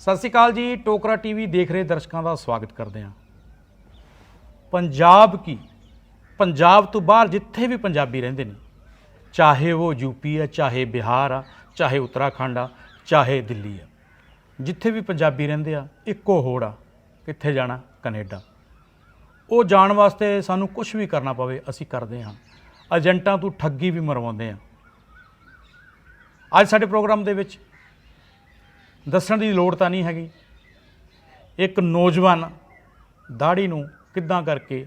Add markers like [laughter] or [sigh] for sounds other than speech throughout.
ਸਤਿ ਸ਼੍ਰੀ ਅਕਾਲ ਜੀ, ਟੋਕਰਾ ਟੀਵੀ ਦੇਖ ਰਹੇ ਦਰਸ਼ਕਾਂ ਦਾ ਸਵਾਗਤ ਕਰਦੇ ਹਾਂ। ਪੰਜਾਬ ਕੀ? ਪੰਜਾਬ ਤੋਂ ਬਾਹਰ ਜਿੱਥੇ ਵੀ ਪੰਜਾਬੀ ਰਹਿੰਦੇ ਨੇ, ਚਾਹੇ ਉਹ ਯੂਪੀ ਆ ਚਾਹੇ ਬਿਹਾਰ ਆ, ਚਾਹੇ ਉੱਤਰਾਖੰਡ ਆ, ਚਾਹੇ ਦਿੱਲੀ ਆ, ਜਿੱਥੇ ਵੀ ਪੰਜਾਬੀ ਰਹਿੰਦੇ ਆ, ਇੱਕੋ ਹੋੜ ਆ, ਕਿੱਥੇ ਜਾਣਾ? ਕੈਨੇਡਾ। ਉਹ ਜਾਣ ਵਾਸਤੇ ਸਾਨੂੰ ਕੁਝ ਵੀ ਕਰਨਾ ਪਵੇ, ਅਸੀਂ ਕਰਦੇ ਹਾਂ। ਏਜੰਟਾਂ ਤੋਂ ਠੱਗੀ ਵੀ ਮਰਵਾਉਂਦੇ ਆ ਅੱਜ ਸਾਡੇ ਪ੍ਰੋਗਰਾਮ ਦੇ ਵਿੱਚ ਦੱਸਣ ਦੀ ਲੋੜ ਤਾਂ ਨਹੀਂ ਹੈਗੀ। ਇੱਕ ਨੌਜਵਾਨ ਦਾੜੀ ਨੂੰ ਕਿੱਦਾਂ ਕਰਕੇ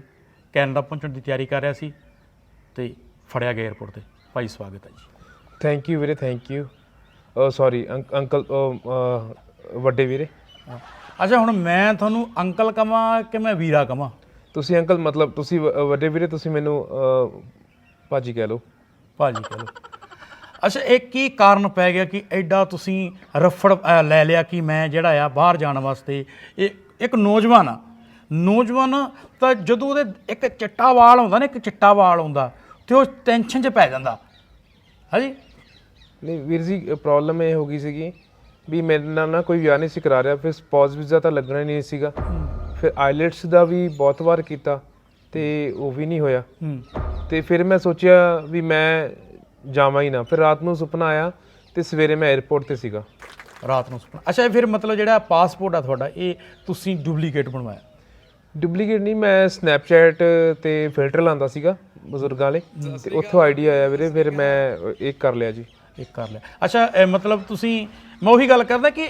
ਕੈਨੇਡਾ ਪਹੁੰਚਣ ਦੀ ਤਿਆਰੀ ਕਰ ਰਿਹਾ ਸੀ ਤੇ ਫੜਿਆ ਗਿਆ 에어ਪੋਰਟ ਤੇ। ਭਾਈ ਸਵਾਗਤ ਹੈ ਜੀ। ਥੈਂਕ ਯੂ ਵੀਰੇ ਥੈਂਕ ਯੂ ਸੌਰੀ ਅੰਕਲ ਅਹ, ਵੱਡੇ ਵੀਰੇ। ਅੱਛਾ ਹੁਣ ਮੈਂ ਤੁਹਾਨੂੰ ਅੰਕਲ ਕਵਾਂ ਕਿ ਮੈਂ ਵੀਰਾ ਕਵਾਂ? ਤੁਸੀਂ ਅੰਕਲ ਮਤਲਬ ਤੁਸੀਂ ਵ- ਵੱਡੇ ਵੀਰੇ ਤੁਸੀਂ ਮੈਨੂੰ ਅਹ, ਭਾਜੀ ਕਹਿ ਲਓ। ਭਾਜੀ ਕਹ ਲਓ। ਅੱਛਾ ਇਹ ਕੀ ਕਾਰਨ ਪੈ ਗਿਆ ਕਿ ਐਡਾ ਤੁਸੀਂ ਰਫੜ ਅ, ਲੈ ਲਿਆ ਕਿ ਮੈਂ ਜਿਹੜਾ ਆ ਬਾਹਰ ਜਾਣ ਵਾਸਤੇ? ਇਹ ਇੱਕ ਨੌਜਵਾਨ ਆ। ਨੌਜਵਾਨ ਤਾਂ ਜਦੋਂ ਉਹਦੇ ਇੱਕ ਚਿੱਟਾ ਵਾਲ ਹੁੰਦਾ ਨਾ ਇੱਕ ਚਿੱਟਾ ਵਾਲ ਹੁੰਦਾ ਤੇ ਉਹ ਟੈਨਸ਼ਨ 'ਚ ਪੈ ਜਾਂਦਾ। ਹਾਂਜੀ? ਨਹੀਂ ਵੀਰ ਜੀ ਪ੍ਰੋਬਲਮ ਇਹ ਹੋ ਗਈ ਸੀਗੀ ਵੀ ਮੇਰੇ ਨਾਲ ਨਾ ਕੋਈ ਵਿਆਹ ਨਹੀਂ ਸੀ ਕਰਾ ਰਿਹਾ ਫਿਰ ਸਪੌਜ਼ ਵੀਜ਼ਾ ਤਾਂ ਲੱਗਣਾ ਹੀ ਨਹੀਂ ਸੀਗਾ। ਫਿਰ ਆਈਲੈਟਸ ਦਾ ਵੀ ਬਹੁਤ ਵਾਰ ਕੀਤਾ ਤੇ ਉਹ ਵੀ ਨਹੀਂ ਹੋਇਆ। ਹੂੰ। ਤੇ ਫਿਰ ਮੈਂ ਸੋਚਿਆ ਵੀ ਮੈਂ ਜਾਵਾਂ ਹੀ ਨਾ। ਫਿਰ ਰਾਤ ਨੂੰ ਸੁਪਨਾ ਆਇਆ ਤੇ ਸਵੇਰੇ ਮੈਂ 에ਅਰਪੋਰਟ ਤੇ ਸੀਗਾ। ਰਾਤ ਨੂੰ ਸੁਪਨਾ। ਅੱਛਾ ਇਹ ਫਿਰ ਮਤਲਬ ਜਿਹੜਾ ਪਾਸਪੋਰਟ ਆ ਤੁਹਾਡਾ ਇਹ ਤੁਸੀਂ ਡੁਪਲੀਕੇਟ ਬਣਵਾਇਆ? ਡੁਪਲੀਕੇਟ ਨਹੀਂ ਮੈਂ ਸਨੈਪਚੈਟ ਤੇ ਫਿਲਟਰ ਲਾਉਂਦਾ ਸੀਗਾ ਬਜ਼ੁਰਗਾਂ ਵਾਲੇ। ਤੇ ਉੱਥੋਂ ਆਈਡੀਆ ਆਇਆ ਵੀਰੇ ਫਿਰ ਮੈਂ ਇੱਕ ਕਰ ਲਿਆ ਜੀ। ਇਹ ਕਰ ਲਿਆ। ਅੱਛਾ ਇਹ ਮਤਲਬ ਤੁਸੀਂ ਮੈਂ ਉਹੀ ਗੱਲ ਕਰਦਾ ਕਿ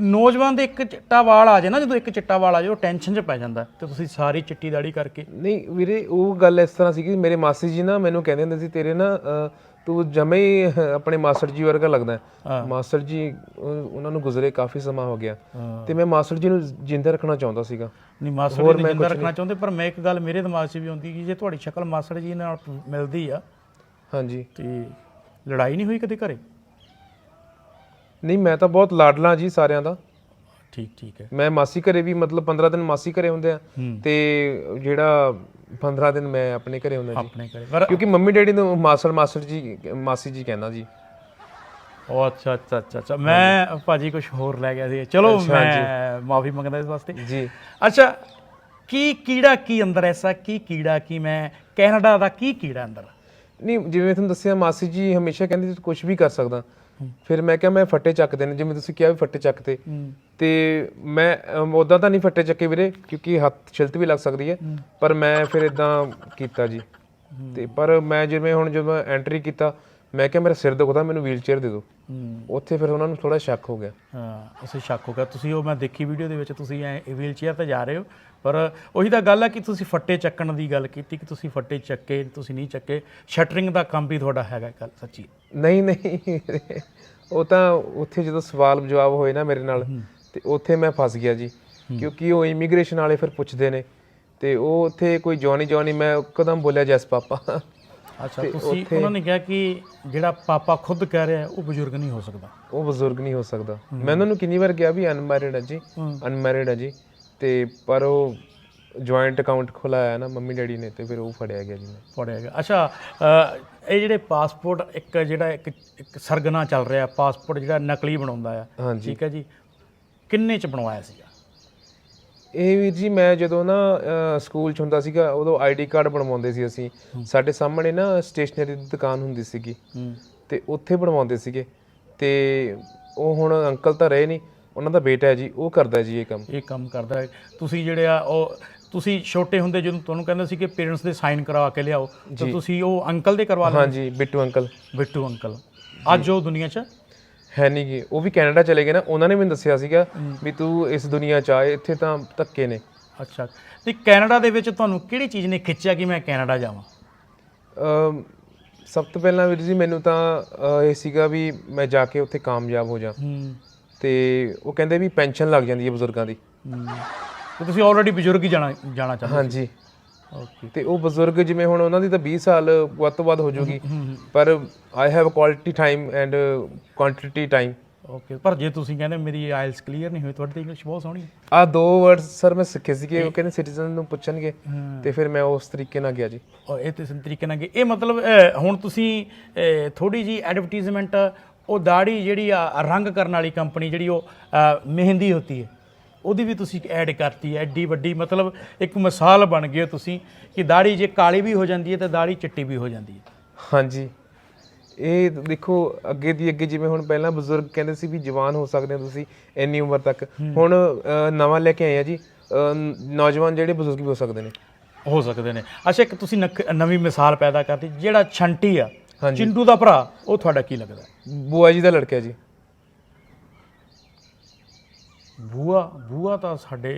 ਨੌਜਵਾਨ ਦੇ ਇੱਕ ਚਿੱਟਾ ਵਾਲ ਆ ਜਾਏ ਨਾ ਜਦੋਂ ਇੱਕ ਚਿੱਟਾ ਵਾਲ ਆ ਜਾਏ ਉਹ ਟੈਨਸ਼ਨ 'ਚ ਪੈ ਜਾਂਦਾ। ਤੇ ਤੁਸੀਂ ਸਾਰੀ ਚਿੱਟੀ ਦਾੜੀ ਕਰਕੇ। ਨਹੀਂ ਵੀਰੇ ਉਹ ਗੱਲ ਇਸ ਤਰ੍ਹਾਂ ਸੀ ਕਿ ਮੇਰੇ ਮਾਸੀ ਜੀ ਨਾ ਮੈਨੂੰ ਕਹਿੰਦੇ ਹੁੰਦੇ ਸੀ ਤੇਰੇ ਨਾ ਅਹ, ਤੂੰ ਜਮੇ ਹੀ ਆਪਣੇ ਮਾਸਟਰ ਜੀ ਵਰਗਾ ਲੱਗਦਾ ਹੈ। ਮਾਸਟਰ ਜੀ ਉਹ- ਉਹਨਾਂ ਨੂੰ ਗੁਜ਼ਰੇ ਕਾਫੀ ਸਮਾਂ ਹੋ ਗਿਆ। ਤੇ ਮੈਂ ਮਾਸਟਰ ਜੀ ਨੂੰ ਜਿੰਦਾ ਰੱਖਣਾ ਚਾਹੁੰਦਾ ਸੀਗਾ। ਨਹੀਂ ਮਾਸੜ ਜੀ ਨੂੰ ਜਿੰਦਾ ਰੱਖਣਾ ਚਾਹੁੰਦੇ ਪਰ ਮੈਂ ਇੱਕ ਗੱਲ ਮੇਰੇ ਦਿਮਾਗ 'ਚ ਵੀ ਆਉਂਦੀ ਕਿ ਜੇ ਤੁਹਾਡੀ ਸ਼ਕਲ ਮਾਸੜ ਜੀ ਨਾਲ ਮਿਲਦੀ ਆ ਹਾਂਜੀ। ਤੇ ਲੜਾਈ ਨਹੀਂ ਹੋਈ ਕਦੇ ਘਰੇ? ਨਹੀਂ ਮੈਂ ਤਾਂ ਬਹੁਤ ਲਾਡਲਾ ਜੀ ਸਾਰਿਆਂ ਦਾ। ਠੀਕ ਠੀਕ ਹੈ। ਮੈਂ ਮਾਸੀ ਘਰੇ ਵੀ ਮਤਲਬ 15 ਦਿਨ ਮਾਸੀ ਘਰੇ ਹੁੰਦੇ ਆ। ਤੇ ਜਿਹੜਾ 15 ਦਿਨ ਮੈਂ ਆਪਣੇ ਘਰੇ ਹੁੰਦਾ ਜੀ। ਆਪਣੇ ਘਰੇ। ਪਰ ਕਿਉਂਕਿ ਮੰਮੀ ਡੈਡੀ ਨੂੰ ਮਾਸਟਰ ਮਾਸਟਰ ਜੀ ਮਾਸੀ ਜੀ ਕਹਿੰਦਾ ਜੀ। ਉਹ ਅੱਛਾ ਅੱਛਾ ਅੱਛਾ ਅੱਛਾ। ਮੈਂ ਭਾਜੀ ਕੁਝ ਹੋਰ ਲੈ ਗਿਆ ਸੀ। ਚਲੋ ਮੈਂ ਮਾਫੀ ਮੰਗਦਾ ਇਸ ਵਾਸਤੇ। ਜੀ। ਅੱਛਾ ਕੀ ਕੀੜਾ ਕੀ ਅੰਦਰ ਐਸਾ? ਕੀ ਕੀੜਾ ਕੀ ਮੈਂ ਕੈਨੇਡਾ ਦਾ ਕੀ ਕੀੜਾ ਅੰਦਰ? ਨਹੀਂ ਜਿਵੇਂ ਤੁਹਾਨੂੰ ਦੱਸਿਆ ਮਾਸੀ ਜੀ ਹਮੇਸ਼ਾ ਕਹਿੰਦੀ ਤੂੰ ਕੁਝ ਵੀ ਕਰ ਸਕਦਾ। ਫਿਰ ਮੈਂ ਕਿਹਾ ਮੈਂ ਫੱਟੇ ਚੱਕਦੇ ਨੇ ਜਿਵੇਂ ਤੁਸੀਂ ਕਿਹਾ ਵੀ ਫੱਟੇ ਚੱਕਦੇ। ਤੇ ਮੈਂ ਉਦਾਂ ਤਾਂ ਨਹੀਂ ਫੱਟੇ ਚੱਕੇ ਵੀਰੇ ਕਿਉਂਕਿ ਹੱਥ ਛਿਲਤ ਵੀ ਲੱਗ ਸਕਦੀ ਹੈ। ਪਰ ਮੈਂ ਫਿਰ ਇਦਾਂ ਕੀਤਾ ਜੀ। ਤੇ ਪਰ ਮੈਂ ਜਿਵੇਂ ਹੁਣ ਜਦੋਂ ਐਂਟਰੀ ਕੀਤਾ ਮੈਂ ਕਿਹਾ ਮੇਰਾ ਸਿਰ ਦੁਖਦਾ ਮੈਨੂੰ ਵੀਲ ਚੇਅਰ ਦੇ ਦਿਓ। ਉੱਥੇ ਫਿਰ ਉਹਨਾਂ ਨੂੰ ਥੋੜਾ ਸ਼ੱਕ ਹੋ ਗਿਆ। ਹਾਂ ਉਸੇ ਸ਼ੱਕ ਹੋ ਗਿਆ। ਤੁਸੀਂ ਉਹ ਮੈਂ ਦੇਖੀ ਵੀਡੀਓ ਦੇ ਵਿੱਚ ਤੁਸੀਂ ਐ ਵੀਲ ਚੇਅਰ ਤੇ ਜਾ ਰਹੇ ਹੋ ਪਰ ਉਹੀ ਤਾਂ ਗੱਲ ਹੈ ਕਿ ਤੁਸੀਂ ਫੱਟੇ ਚੱਕਣ ਦੀ ਗੱਲ ਕੀਤੀ ਕਿ ਤੁਸੀਂ ਫੱਟੇ ਚੱਕੇ ਤੁਸੀਂ ਨਹੀਂ ਚੱਕੇ। ਸ਼ਟਰਿੰਗ ਦਾ ਕੰਮ ਵੀ ਤੁਹਾਡਾ ਹੈਗਾ ਗੱਲ ਸੱਚੀ। ਨਹੀਂ ਨਹੀਂ। ਉਹ ਤਾਂ ਉੱਥੇ ਜਦੋਂ ਸਵਾਲ ਜਵਾਬ ਹੋਏ ਨਾ ਮੇਰੇ ਨਾਲ ਤੇ ਉੱਥੇ ਮੈਂ ਫਸ ਗਿਆ ਜੀ। ਕਿਉਂਕਿ ਉਹ ਇਮੀਗ੍ਰੇਸ਼ਨ ਵਾਲੇ ਫਿਰ ਪੁੱਛਦੇ ਨੇ ਤੇ ਉਹ ਉੱਥੇ ਕੋਈ ਜੌਨੀ ਜੌਨੀ ਮੈਂ ਕਦਮ ਬੋਲਿਆ ਜੈਸ ਪਾਪਾ। ਅੱਛਾ ਤੁਸੀਂ ਉਹਨਾਂ ਨੇ ਕਿਹਾ ਕਿ ਜਿਹੜਾ ਪਾਪਾ ਖੁਦ ਕਹਿ ਰਿਹਾ ਹੈ, ਉਹ ਬਜ਼ੁਰਗ ਨਹੀਂ ਹੋ ਸਕਦਾ। ਉਹ ਬਜ਼ੁਰਗ ਨਹੀਂ ਹੋ ਸਕਦਾ। ਮੈਂ ਉਹਨਾਂ ਨੂੰ ਕਿੰਨੀ ਵਾਰ ਕਿਹਾ ਵੀ ਅਨਮੈਰਿਡ ਹੈ ਜੀ ਅਨਮੈਰਿਡ ਹੈ ਜੀ। ਤੇ ਪਰ ਉਹ ਜੁਆਇੰਟ ਅਕਾਊਂਟ ਖੁਲਾਇਆ ਨਾ ਮੰਮੀ ਡੈਡੀ ਨੇ ਤੇ ਫਿਰ ਉਹ ਫੜਿਆ ਗਿਆ ਜੀ। ਮੈਂ ਪੜਿਆ ਗਿਆ। ਅੱਛਾ ਅ, ਇਹ ਜਿਹੜੇ ਪਾਸਪੋਰਟ ਇੱਕ ਜਿਹੜਾ ਇੱਕ ਇੱਕ ਸਰਗਨਾ ਚੱਲ ਰਿਹਾ ਪਾਸਪੋਰਟ ਜਿਹੜਾ ਨਕਲੀ ਬਣਾਉਂਦਾ ਆ। ਹਾਂਜੀ। ਠੀਕ ਹੈ ਜੀ। ਕਿੰਨੇ ਚ ਬਣਵਾਇਆ ਸੀਗਾ? ਇਹ ਵੀਰ ਜੀ ਮੈਂ ਜਦੋਂ ਨਾ ਅਹ, ਸਕੂਲ ਚ ਹੁੰਦਾ ਸੀਗਾ ਉਦੋਂ ਆਈਡੀ ਕਾਰਡ ਬਣਵਾਉਂਦੇ ਸੀ ਅਸੀਂ। ਸਾਡੇ ਸਾਹਮਣੇ ਨਾ ਸਟੇਸ਼ਨਰੀ ਦੀ ਦੁਕਾਨ ਹੁੰਦੀ ਸੀਗੀ। ਹੂੰ। ਤੇ ਉੱਥੇ ਬਣਵਾਉਂਦੇ ਸੀਗੇ। ਤੇ ਉਹ ਹੁਣ ਅੰਕਲ ਤਾਂ ਰਹੇ ਨਹੀਂ ਉਹਨਾਂ ਦਾ ਬੇਟਾ ਹੈ ਜੀ ਉਹ ਕਰਦਾ ਜੀ ਇਹ ਕੰਮ। ਇਹ ਕੰਮ ਕਰਦਾ ਹੈ। ਤੁਸੀਂ ਜਿਹੜੇ ਆ ਉਹ ਤੁਸੀਂ ਛੋਟੇ ਹੁੰਦੇ ਜਦੋਂ ਤੁਹਾਨੂੰ ਕਹਿੰਦੇ ਸੀ ਕਿ ਪੇਰੈਂਟਸ ਦੇ ਸਾਈਨ ਕਰਵਾ ਕੇ ਲਿਆਓ ਤਾਂ ਤੁਸੀਂ ਉਹ ਅੰਕਲ ਦੇ ਕਰਵਾ ਲਓ ਹਾਂਜੀ ਬਿੱਟੂ ਅੰਕਲ। ਬਿੱਟੂ ਅੰਕਲ। ਅੱਜ ਉਹ ਦੁਨੀਆ 'ਚ ਹੈ ਨਹੀਂ ਗੇ। ਉਹ ਵੀ ਕੈਨੇਡਾ ਚਲੇ ਗਏ ਨਾ ਉਹਨਾਂ ਨੇ ਮੈਨੂੰ ਦੱਸਿਆ ਸੀਗਾ ਵੀ ਤੂੰ ਇਸ ਦੁਨੀਆ ਚ ਆਏ ਇੱਥੇ ਤਾਂ ਧੱਕੇ ਨੇ। ਅੱਛਾ। ਤੇ ਕੈਨੇਡਾ ਦੇ ਵਿੱਚ ਤੁਹਾਨੂੰ ਕਿਹੜੀ ਚੀਜ਼ ਨੇ ਖਿੱਚਿਆ ਕਿ ਮੈਂ ਕੈਨੇਡਾ ਜਾਵਾਂ? ਅਮ ਸਭ ਤੋਂ ਪਹਿਲਾਂ ਵੀਰ ਜੀ ਮੈਨੂੰ ਤਾਂ ਅਹ, ਇਹ ਸੀਗਾ ਵੀ ਮੈਂ ਜਾ ਕੇ ਉੱਥੇ ਕਾਮਯਾਬ ਹੋ ਜਾ ਹੂੰ। ਤੇ ਉਹ ਕਹਿੰਦੇ ਵੀ ਪੈਨਸ਼ਨ ਲੱਗ ਜਾਂਦੀ ਹੈ ਬਜ਼ੁਰਗਾਂ ਦੀ। ਤੇ ਤੁਸੀਂ ਆਲਰੇਡੀ ਬਜ਼ੁਰਗ ਹੀ ਜਾਣਾ ਜਾਣਾ ਚਾਹੁੰਦੇ ਹਾਂਜੀ। ਓਕੇ ਤੇ ਉਹ ਬਜ਼ੁਰਗ ਜਿਵੇਂ ਹੁਣ ਉਹਨਾਂ ਦੀ ਤਾਂ 20 ਸਾਲ ਵੱਧ ਤੋਂ ਵੱਧ ਹੋ ਜਾਊਗੀ ਪਰ I have quality time and quantity time okay ਪਰ ਜੇ ਤੁਸੀਂ ਕਹਿੰਦੇ ਮੇਰੀ ਆਇਲਸ ਕਲੀਅਰ ਨਹੀਂ ਹੋਈ ਤੁਹਾਡੀ ਇੰਗਲਿਸ਼ ਬਹੁਤ ਸੋਹਣੀ ਆ ਦੋ ਵਰਡਸ ਸਰ ਮੈਂ ਸਿੱਖੇ ਸੀਗੇ ਉਹ ਕਹਿੰਦੇ ਸਿਟੀਜ਼ਨ ਨੂੰ ਪੁੱਛਣਗੇ ਤੇ ਫਿਰ ਮੈਂ ਉਸ ਤਰੀਕੇ ਨਾਲ ਗਿਆ ਜੀ। ਔਰ ਇਹ ਤੇ ਤਰੀਕੇ ਨਾਲ ਕਿ ਇਹ ਮਤਲਬ ਹੁਣ ਤੁਸੀਂ ਥੋੜੀ ਜੀ ਐਡਵਰਟਾਈਜ਼ਮੈਂਟ ਉਹ ਦਾੜੀ ਜਿਹੜੀ ਆ ਰੰਗ ਕਰਨ ਵਾਲੀ ਕੰਪਨੀ ਜਿਹੜੀ ਉਹ ਮਹਿੰਦੀ ਹੁੰਦੀ ਹੈ। ਉਹਦੀ ਵੀ ਤੁਸੀਂ ਐਡ ਕਰਤੀ ਹੈ ਐਡੀ ਵੱਡੀ ਮਤਲਬ ਇੱਕ ਮਿਸਾਲ ਬਣ ਗਏ ਹੋ ਤੁਸੀਂ ਕਿ ਦਾੜੀ ਜੇ ਕਾਲੀ ਵੀ ਹੋ ਜਾਂਦੀ ਹੈ ਤਾਂ ਦਾੜੀ ਚਿੱਟੀ ਵੀ ਹੋ ਜਾਂਦੀ ਹੈ। ਹਾਂਜੀ। ਇਹ ਦੇਖੋ ਅੱਗੇ ਦੀ ਅੱਗੇ ਜਿਵੇਂ ਹੁਣ ਪਹਿਲਾਂ ਬਜ਼ੁਰਗ ਕਹਿੰਦੇ ਸੀ ਵੀ ਜਵਾਨ ਹੋ ਸਕਦੇ ਹੋ ਤੁਸੀਂ ਇੰਨੀ ਉਮਰ ਤੱਕ। ਹੁਣ ਅ, ਨਵਾਂ ਲੈ ਕੇ ਆਏ ਆ ਜੀ ਅ, ਨੌਜਵਾਨ ਜਿਹੜੇ ਬਜ਼ੁਰਗ ਵੀ ਹੋ ਸਕਦੇ ਨੇ। ਹੋ ਸਕਦੇ ਨੇ। ਅੱਛਾ ਇੱਕ ਤੁਸੀਂ ਨਕ- ਨਵੀਂ ਮਿਸਾਲ ਪੈਦਾ ਕਰਤੀ ਜਿਹੜਾ ਛੰਟੀ ਆ ਹਾਂਜੀ। ਚਿੰਟੂ ਦਾ ਭਰਾ ਉਹ ਤੁਹਾਡਾ ਕੀ ਲੱਗਦਾ ਬੂਆ ਜੀ ਦਾ ਲੜਕਾ ਜੀ। ਬੂਆ ਬੂਆ ਤਾਂ ਸਾਡੇ